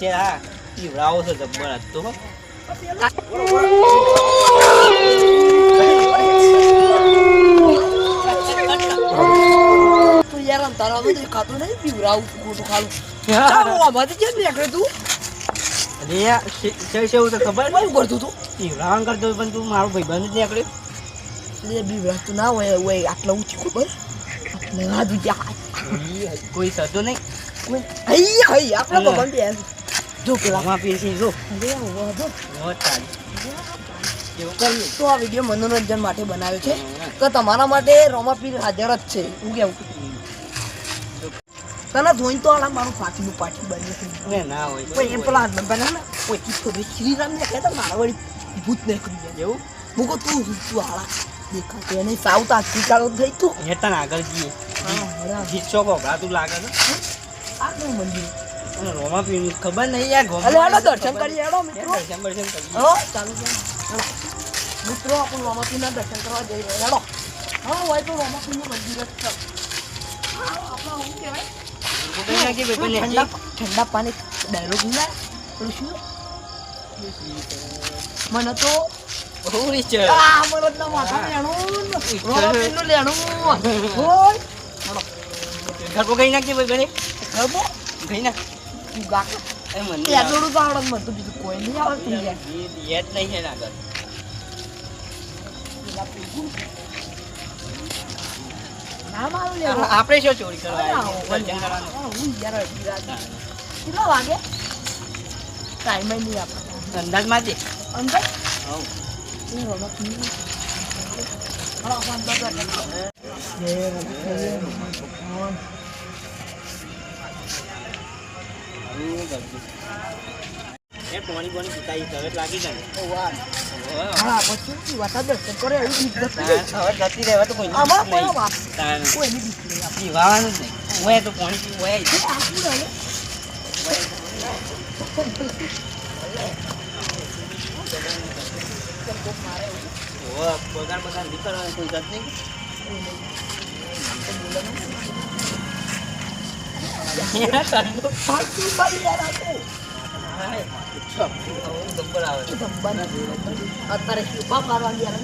છે હા. પીવડાવો છો જબ્બર આજ તો હો. તું યાર આમ તારા બધું ખાતું નહીં પીવરાવું ખોટું ખાલું. આમાંથી કેમ નીકળે તું? અરે તો ખબર? શું કરતું તું. પીવડાવવાનું કરતો પણ તું મારો ભાઈબંધ જ નીકળ્યો. એટલે બીવરાતું ના હોય હોય આટલા ઊંચી ખબર? આટલે ઈ કોઈ સતો નહીં. કોઈ હઈ હઈ આપણે બંધ એમ. જો પેલા આમાં પીસી જો. તો આ વીડિયો મનોરંજન માટે બનાવ્યો છે તો તમારા માટે રોમાપીર હાજર જ છે. હું કેવું? તને જોઈને તો આલા મારું પાટીનું પાટી બન્યું ના હોય કોઈ એમ પેલા બના ને કોઈ તો શ્રીરામ ને કહેતા મારા વળી ભૂત નીકળી જાય. એવું? કહું તું તું આળા દેખાતો એને સાઉથ આફ્રિકાનો થઈ તું હેતા આગળ જઈએ. હા બરાબર ગીત લાગે છે. આ મંદિર રોમા પીરની ખબર નહીં યાર ગોમ- હાલો દર્શન કરીએ હેડો મિત્રો. દર્શન દર્શન કરીએ. હો ચાલુ હેડો. મિત્રો આપણે રોમાપીરના દર્શન કરવા જઈ રહ્યા. હેડો. હા હોય તો રોમાપીરનું મંદિર જ છે. હા, હું કહેવાય? ઠંડા પાણી ડાયલોગ ના પેલું શું? મને તો બહુ રીચ છે. આ મરદના માથા લેણું રોમાપીરનું લેણું હોય ઘર ગઈ કઈ નાખી ભાઈ બને ખબર ગઈ નાખ. તું ગાક એ મને તે થોડું તો આવડત મને તો બીજું કોઈ નહીં આવડતું યાર. યાદ નહીં છે ને આગળ. ના મારું આપણે શું ચોરી કરવા. કેટલા વાગે? ટાઈમ નહીં આપણે અંદાજમાં જ. અંદાજ? હા હઉ. એ પોણી પોણી પીતા તરત લાગી જાય ભગવાન. ઓહો. હા, પછી વાતા દર્શન કરે જતી રહેવા તો કોઈ આમાં. કોઈ આપણે. જ નહીં. રહે. પગાર બગાર નહીં કોઈ જાત નહીં. અત્યારે શું ઊભા મારવા ગયા